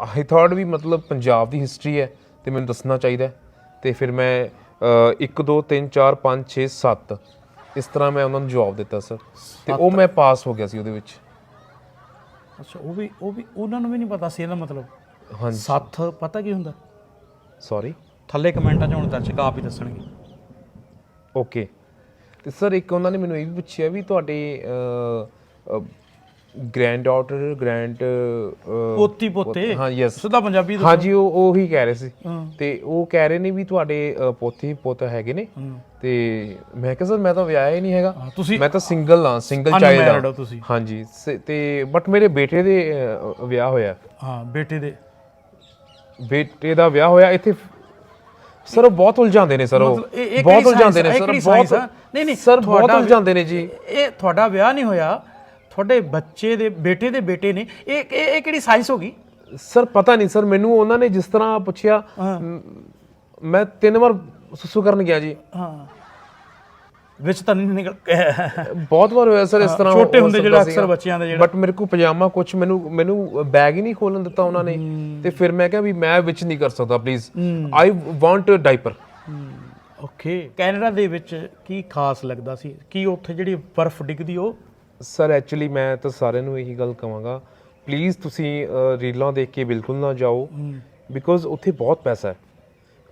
ਆਈ ਥਾਟ ਵੀ ਮਤਲਬ ਪੰਜਾਬ ਦੀ ਹਿਸਟਰੀ ਹੈ ਤੇ ਮੈਨੂੰ ਦੱਸਣਾ ਚਾਹੀਦਾ ਹੈ। ਤੇ ਫਿਰ ਮੈਂ 1 2 3 4 5 6 7 ਇਸ ਤਰ੍ਹਾਂ ਮੈਂ ਉਹਨਾਂ ਨੂੰ ਜਵਾਬ ਦਿੱਤਾ ਸਰ। ਤੇ ਉਹ ਮੈਂ ਪਾਸ ਹੋ ਗਿਆ ਸੀ ਉਹਦੇ ਵਿੱਚ। ਅੱਛਾ ਉਹ ਵੀ ਉਹ ਵੀ ਉਹਨਾਂ ਨੂੰ ਵੀ ਨਹੀਂ ਪਤਾ ਸੀ ਇਹਦਾ ਮਤਲਬ। ਹਾਂਜੀ। ਸੱਤ ਪਤਾ ਕੀ ਹੁੰਦਾ? ਸੌਰੀ ਥੱਲੇ ਕਮੈਂਟਾਂ 'ਚ ਹੁਣ ਦਰਸ਼ਕ ਆਪ ਹੀ ਦੱਸਣਗੇ। ਓਕੇ ਤੇ ਸਰ ਇੱਕ ਉਹਨਾਂ ਨੇ ਮੈਨੂੰ ਇਹ ਵੀ ਪੁੱਛਿਆ ਵੀ ਤੁਹਾਡੇ ਗ੍ਰੈਂਡ ਡਾਟਰ ਗ੍ਰੈਂਡ ਪੋਤੀ ਪੋਤੇ? ਹਾਂ ਯੈਸ ਸਿੱਧਾ ਪੰਜਾਬੀ ਦੱਸੋ। ਹਾਂਜੀ ਉਹ ਉਹ ਹੀ ਕਹਿ ਰਹੇ ਸੀ। ਹਾਂ। ਤੇ ਉਹ ਕਹਿ ਰਹੇ ਨੇ ਵੀ ਤੁਹਾਡੇ ਪੋਤੀ ਪੁੱਤ ਹੈਗੇ ਨੇ। ਤੇ ਮੈਂ ਕਿਹਾ ਸਰ ਮੈਂ ਤਾਂ ਵਿਆਹਿਆ ਹੀ ਨਹੀਂ ਹੈਗਾ। ਹਾਂ, ਮੈਂ ਤਾਂ ਸਿੰਗਲ ਹਾਂ ਸਿੰਗਲ ਚਾਈਲਡ ਹੋ। ਹਾਂ ਤੇ ਬਟ ਮੇਰੇ ਬੇਟੇ ਦੇ ਵਿਆਹ ਹੋਇਆ। ਹਾਂ ਬੇਟੇ ਦੇ। ਬੇਟੇ ਦਾ ਵਿਆਹ ਹੋਇਆ ਇੱਥੇ ਸਰ ਉਹ ਬਹੁਤ ਉਲਝਾਉਂਦੇ ਨੇ ਸਰ ਉਹ ਬਹੁਤ ਉਲਝਾਉਂਦੇ ਨੇ ਸਰ? ਬਹੁਤ ਨਹੀਂ, ਨਹੀਂ, ਸਰ ਬਹੁਤ ਉਲਝਾਉਂਦੇ ਨੇ ਜੀ। ਇਹ ਤੁਹਾਡਾ ਵਿਆਹ ਨਹੀਂ ਹੋਇਆ। ਤੁਹਾਡੇ ਬੱਚੇ ਦੇ ਬੇਟੇ ਦੇ ਬੇਟੇ ਨੇ। ਇਹ ਇਹ ਕਿਹੜੀ ਸਾਇੰਸ ਹੋ ਗਈ? ਸਰ ਪਤਾ ਨਹੀਂ ਸਰ ਮੈਨੂੰ ਉਹਨਾਂ ਨੇ ਜਿਸ ਤਰ੍ਹਾਂ ਪੁੱਛਿਆ ਮੈਂ ਤਿੰਨ ਵਾਰ ਸੁਸੂ ਕਰਨ ਗਿਆ ਜੀ। ਹਾਂ। ਵਿੱਚ ਤਾਂ ਨਹੀਂ ਨਿਕਲ ਬਹੁਤ ਵਾਰ ਹੋਇਆ ਸਰ ਇਸ ਤਰ੍ਹਾਂ ਛੋਟੇ ਹੁੰਦੇ ਜਿਹੜਾ ਅਕਸਰ ਬੱਚਿਆਂ ਦਾ ਜਿਹੜਾ ਬਟ ਮੇਰੇ ਕੋ ਪਜਾਮਾ ਕੁਝ ਮੈਨੂੰ ਮੈਨੂੰ ਬੈਗ ਹੀ ਨਹੀਂ ਖੋਲਣ ਦਿੱਤਾ ਉਹਨਾਂ ਨੇ। ਤੇ ਫਿਰ ਮੈਂ ਕਿਹਾ ਵੀ ਮੈਂ ਵਿੱਚ ਨਹੀਂ ਕਰ ਸਕਦਾ please I want diaper okay. Canada ਦੇ ਵਿੱਚ ਕੀ ਖਾਸ ਲੱਗਦਾ ਸੀ? ਕੀ ਉੱਥੇ ਜਿਹੜੀ ਬਰਫ਼ ਡਿੱਗਦੀ ਉਹ? ਸਰ ਐਕਚੁਅਲੀ ਮੈਂ ਤਾਂ ਸਾਰਿਆਂ ਨੂੰ ਇਹੀ ਗੱਲ ਕਹਾਂਗਾ ਪਲੀਜ਼ ਤੁਸੀਂ ਅ, ਰੀਲਾਂ ਦੇਖ ਕੇ ਬਿਲਕੁਲ ਨਾ ਜਾਓ। ਬਿਕੋਜ਼ ਉੱਥੇ ਬਹੁਤ ਪੈਸਾ ਹੈ।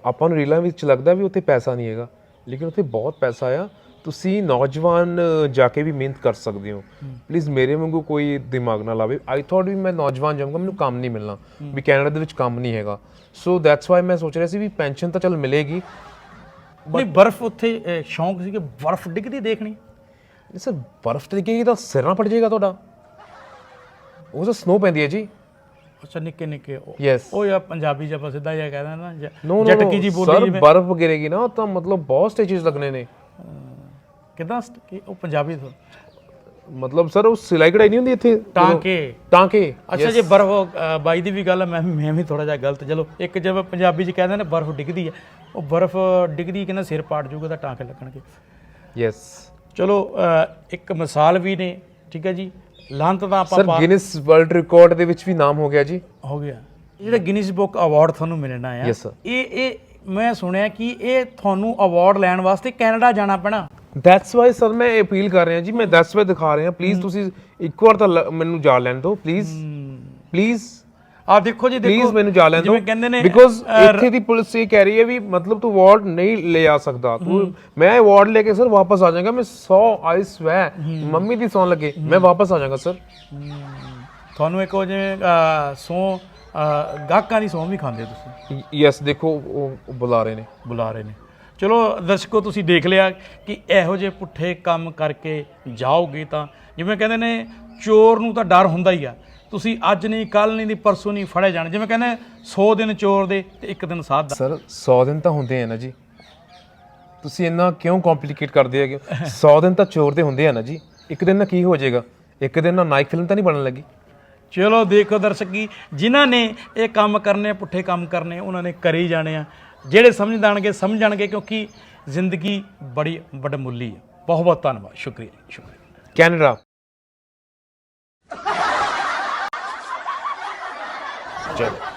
ਆਪਾਂ ਨੂੰ ਰੀਲਾਂ ਵਿੱਚ ਲੱਗਦਾ ਵੀ ਉੱਥੇ ਪੈਸਾ ਨਹੀਂ ਹੈਗਾ। ਲੇਕਿਨ ਉੱਥੇ ਬਹੁਤ ਪੈਸਾ ਆ। ਤੁਸੀਂ ਨੌਜਵਾਨ ਜਾ ਕੇ ਵੀ ਮਿਹਨਤ ਕਰ ਸਕਦੇ ਹੋ। ਪਲੀਜ਼ ਮੇਰੇ ਵਾਂਗੂ ਕੋਈ ਦਿਮਾਗ ਨਾ ਲਾਵੇ। ਆਈ ਥੋਟ ਵੀ ਮੈਂ ਨੌਜਵਾਨ ਜਾਊਂਗਾ ਮੈਨੂੰ ਕੰਮ ਨਹੀਂ ਮਿਲਣਾ। ਵੀ ਕੈਨੇਡਾ ਦੇ ਵਿੱਚ ਕੰਮ ਨਹੀਂ ਹੈਗਾ। ਸੋ ਦੈਟਸ ਵਾਈ ਮੈਂ ਸੋਚ ਰਿਹਾ ਸੀ ਵੀ ਪੈਨਸ਼ਨ ਤਾਂ ਚੱਲ ਮਿਲੇਗੀ। ਨਹੀਂ ਬਰਫ਼ ਉੱਥੇ ਸ਼ੌਂਕ ਸੀ ਕਿ ਬਰਫ਼ ਡਿੱਗਦੀ ਦੇਖਣੀ। ਸਰ ਬਰਫ਼ ਤੇ ਡਿੱਗੇਗੀ ਤਾਂ ਸਿਰ ਨਾ ਪੜ ਜਾਏਗਾ ਤੁਹਾਡਾ। ਉਹ ਤਾਂ ਸਨੋ ਪੈਂਦੀ ਹੈ ਜੀ। ਅੱਛਾ ਨਿੱਕੇ ਨਿੱਕੇ। ਉਹ- ਯੈਸ ਉਹ ਯਾ ਪੰਜਾਬੀ ਜਿਹਾ ਸਿੱਧਾ ਜਿਹਾ ਕਹਿੰਦਾ ਨਾ ਜਟਕੀ ਜੀ ਬੋਲੀ ਸਰ ਜਿਵੇਂ ਬਰਫ਼ ਗਿਰੇਗੀ ਨਾ ਤਾਂ ਮਤਲਬ ਬਹੁਤ ਸਟੇजेस ਲੱਗਣੇ ਨੇ। ਕਿਦਾਂ ਉਹ ਪੰਜਾਬੀ ਤੋਂ? ਮਤਲਬ ਸਰ ਉਹ ਸਿਲਾਈ ਕਢਾਈ ਨਹੀਂ ਹੁੰਦੀ ਇੱਥੇ? ਟਾਂਕੇ ਟਾਂਕੇ ਅੱਛਾ ਜੇ ਬਰਫ਼ ਬਾਈ ਦੀ ਵੀ ਗੱਲ ਹੈ ਮੈਂ ਮੈਂ ਵੀ ਥੋੜਾ ਜਿਹਾ ਗਲਤ ਚਲੋ ਇੱਕ ਜਿਵੇਂ ਪੰਜਾਬੀ ਚ ਕਹਿੰਦੇ ਨੇ ਬਰਫ਼ ਡਿੱਗਦੀ ਹੈ ਉਹ ਬਰਫ਼ ਡਿੱਗਦੀ ਕਹਿੰਦਾ ਸਿਰ ਪਾੜ ਜਾਊਗਾ ਤਾਂ ਟਾਂਕੇ ਲੱਗਣਗੇ। ਯੈਸ ਚਲੋ ਇੱਕ ਮਿਸਾਲ ਵੀ ਨੇ ਠੀਕ ਹੈ ਜੀ। ਲਾਂਤ ਦਾ ਆਪਾਂ ਸਰ ਗਿਨੀਸ ਵਰਲਡ ਰਿਕਾਰਡ ਦੇ ਵਿੱਚ ਵੀ ਨਾਮ ਹੋ ਗਿਆ ਜੀ। ਹੋ ਗਿਆ। ਜਿਹੜਾ ਗਿਨੀਜ਼ ਬੁੱਕ ਅਵਾਰਡ ਤੁਹਾਨੂੰ ਮਿਲਣਾ ਆ Yes, sir. ਇਹ ਇਹ ਮੈਂ ਸੁਣਿਆ ਕਿ ਇਹ ਤੁਹਾਨੂੰ ਅਵਾਰਡ ਲੈਣ ਵਾਸਤੇ ਕੈਨੇਡਾ ਜਾਣਾ ਪੈਣਾ। ਦੈਟਸ ਵਾਈ ਸਰ ਮੈਂ ਅਪੀਲ ਕਰ ਰਿਹਾ ਜੀ ਮੈਂ ਦੈਟਸ ਵਾਈ ਦਿਖਾ ਰਿਹਾ। ਪਲੀਜ਼ ਤੁਸੀਂ ਇੱਕ ਵਾਰ ਤਾਂ ਲ- ਮੈਨੂੰ ਜਾ ਲੈਣ ਦਿਓ ਪਲੀਜ਼ ਪਲੀਜ਼ ਆ ਦੇਖੋ ਜੀ ਦੇਖੋ। ਪਲੀਜ਼ ਮੈਨੂੰ ਜਾ ਲੈਣ ਦਿਓ। ਜਿਵੇਂ ਕਹਿੰਦੇ ਨੇ ਬਿਕੋਜ਼ ਇੱਥੇ ਦੀ ਪੁਲਿਸ ਇਹ ਕਹਿ ਰਹੀ ਹੈ ਵੀ ਮਤਲਬ ਤੂੰ ਅਵਾਰਡ ਨਹੀਂ ਲੈ ਆ ਸਕਦਾ। ਤੂੰ ਮੈਂ ਅਵਾਰਡ ਲੈ ਕੇ ਸਰ ਵਾਪਸ ਆ ਜਾਵਾਂਗਾ ਮੈਂ 100 ਆਈ ਸਵੈ ਮੰਮੀ ਦੀ ਸੌਣ ਲੱਗੇ। ਮੈਂ ਵਾਪਸ ਆ ਜਾਵਾਂਗਾ ਸਰ ਤੁਹਾਨੂੰ ਇੱਕ ਉਹ ਜਿਵੇਂ ਅਹ, ਸੌ ਅਹ, ਗਾਹਕਾਂ ਦੀ ਸੌਂ ਵੀ ਖਾਂਦੇ ਹੋ ਤੁਸੀਂ? ਯੈਸ ਦੇਖੋ ਉਹ ਉਹ ਬੁਲਾ ਰਹੇ ਨੇ। ਬੁਲਾ ਰਹੇ ਨੇ। ਚਲੋ ਦਰਸ਼ਕੋ ਤੁਸੀਂ ਦੇਖ ਲਿਆ ਕਿ ਇਹੋ ਜਿਹੇ ਪੁੱਠੇ ਕੰਮ ਕਰਕੇ ਜਾਓਗੇ ਤਾਂ ਜਿਵੇਂ ਕਹਿੰਦੇ ਨੇ ਚੋਰ ਨੂੰ ਤਾਂ ਡਰ ਹੁੰਦਾ ਹੀ ਆ। ਤੁਸੀਂ ਅੱਜ ਨਹੀਂ ਕੱਲ ਨਹੀਂ ਦੀ ਪਰਸੋਂ ਨਹੀਂ ਫੜੇ ਜਾਣ। ਜਿਵੇਂ ਕਹਿੰਦੇ 100 ਦਿਨ ਚੋਰ ਦੇ ਤੇ ਇੱਕ ਦਿਨ ਸਾਧ ਦਾ। ਸਰ 100 ਦਿਨ ਤਾਂ ਹੁੰਦੇ ਆ ਨਾ ਜੀ। ਤੁਸੀਂ ਇੰਨਾ ਕਿਉਂ ਕੰਪਲਿਕੇਟ ਕਰਦੇ ਹੈਗੇ 100 ਦਿਨ ਤਾਂ ਚੋਰ ਦੇ ਹੁੰਦੇ ਆ ਨਾ ਜੀ। ਇੱਕ ਦਿਨ ਨਾਲ ਕੀ ਹੋ ਜਾਏਗਾ? ਇੱਕ ਦਿਨ ਨਾਲ ਨਾਈਕ ਫਿਲਮ ਤਾਂ ਨਹੀਂ ਬਣਨ ਲੱਗੀ? ਚਲੋ ਦੇਖੋ ਦਰਸ਼ਕੀ ਜਿਨ੍ਹਾਂ ਨੇ ਇਹ ਕੰਮ ਕਰਨੇ ਪੁੱਠੇ ਕੰਮ ਕਰਨੇ ਉਹਨਾਂ ਨੇ ਕਰੀ ਜਾਣੇ ਆ। ਜਿਹੜੇ ਸਮਝ ਜਾਣਗੇ ਸਮਝ ਜਾਣਗੇ ਕਿਉਂਕਿ ਜ਼ਿੰਦਗੀ ਬੜੀ ਵਡਮੁੱਲੀ ਹੈ। ਬਹੁਤ ਬਹੁਤ ਧੰਨਵਾਦ। ਸ਼ੁਕਰੀਆ ਜੀ, ਸ਼ੁਕਰੀਆ। ਕੈਨੇਡਾ। ਚਲੋ।